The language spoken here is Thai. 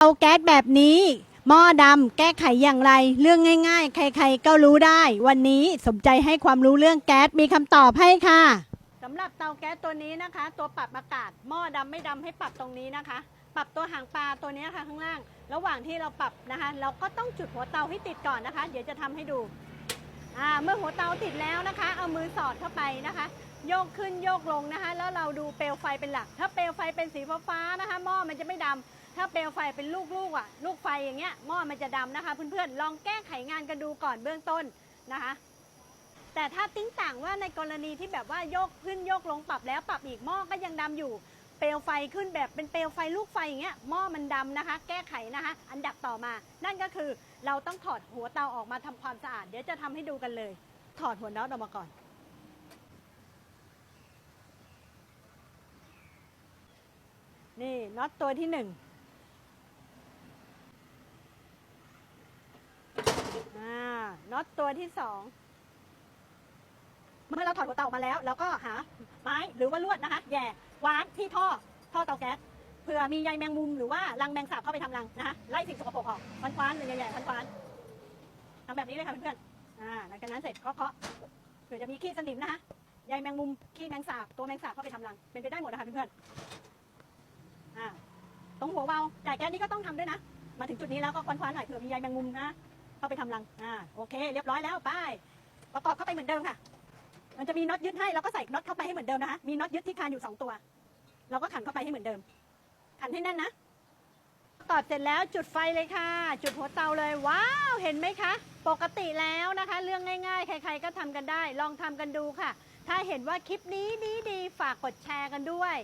เอาแก๊สแบบนี้หม้อดำแก้ไขอย่างไร เรื่องง่าย ๆ ใครๆก็รู้ได้ วันนี้สมใจให้ความรู้เรื่องแก๊สมีคำตอบให้ค่ะสำหรับเตาแก๊สตัวนี้นะคะ ตัวปรับอากาศหม้อดำไม่ดำให้ปรับตรงนี้นะคะ ปรับตัวหางปลาตัวนี้ค่ะข้างล่าง ระหว่างที่เราปรับนะคะ เราก็ต้องจุดหัวเตาให้ติดก่อนนะคะ เดี๋ยวจะทำให้ดูเมื่อหัวเตาติดแล้วนะคะ เอามือสอดเข้าไปนะคะ โยกขึ้นโยกลงนะคะ แล้วเราดูเปลวไฟเป็นหลัก ถ้าเปลวไฟเป็นสีฟ้าๆนะคะ หม้อมันจะไม่ดำ ถ้าเปลวไฟเป็นลูกๆอะ ลูกไฟอย่างเงี้ยหม้อมันจะดำนะคะ เพื่อนๆลองแก้ไขงานกันดูก่อนเบื้องต้นนะคะ แต่ถ้าติ้งต่างว่าในกรณีที่แบบว่าโยกขึ้นโยกลงปรับแล้วปรับอีกหม้อก็ยังดำอยู่ เปลวไฟขึ้นแบบเป็นเปลวไฟลูกไฟอย่างเงี้ยหม้อมันดำนะคะ แก้ไขนะคะ อันดับต่อมา นั่นก็คือเราต้องถอดหัวเตาออกมาทำความสะอาดเดี๋ยวจะทำให้ดูกันเลย ถอดหัวน็อตออกมาก่อนนี่น็อตตัวที่หนึ่งอ่า น็อตตัวที่สองเมื่อเราถอดหัวเตาออกมาแล้วเราก็หาไม้หรือว่าลวดนะคะแย่วางที่ท่อท่อเตาแก๊สเผื่อมีใยแมงมุมหรือว่ารังแมงสาบเข้าไปทำรังนะคะไล่สิ่งสกปรกออกคว้านๆหรือใหญ่ๆคว้านๆทำแบบนี้เลยค่ะเพื่อนๆอ่าหลังจากนั้นเสร็จก็เคาะเผื่อจะมีขี้สนิมนะคะใยแมงมุมขี้แมงสาบตัวแมงสาบเข้าไปทำรังเป็นไปได้หมดนะคะเพื่อนๆอ่าตรงหัววาจ่ายแก๊สนี่ก็ต้องทำด้วยนะ มาถึงจุดนี้แล้วก็คว้านๆหน่อยเผื่อมีใยแมงมุมนะาไปทำรัง อ่า โอเค เรียบร้อยแล้ว ไป ประกอบเข้าไปเหมือนเดิมค่ะ มันจะมีน็อตยึดให้ เราก็ใส่น็อตเข้าไปให้เหมือนเดิมนะคะ มีน็อตยึดที่คานอยู่สองตัว เราก็ขันเข้าไปให้เหมือนเดิม ขันให้แน่นนะ ประกอบเสร็จแล้วจุดไฟเลยค่ะ จุดหัวเตาเลย ว้าว เห็นไหมคะ ปกติแล้วนะคะ เรื่องง่าย ๆ ใคร ๆ ก็ทำกันได้ ลองทำกันดูค่ะ ถ้าเห็นว่าคลิปนี้ดีดีๆฝากกดแชร์กันด้วย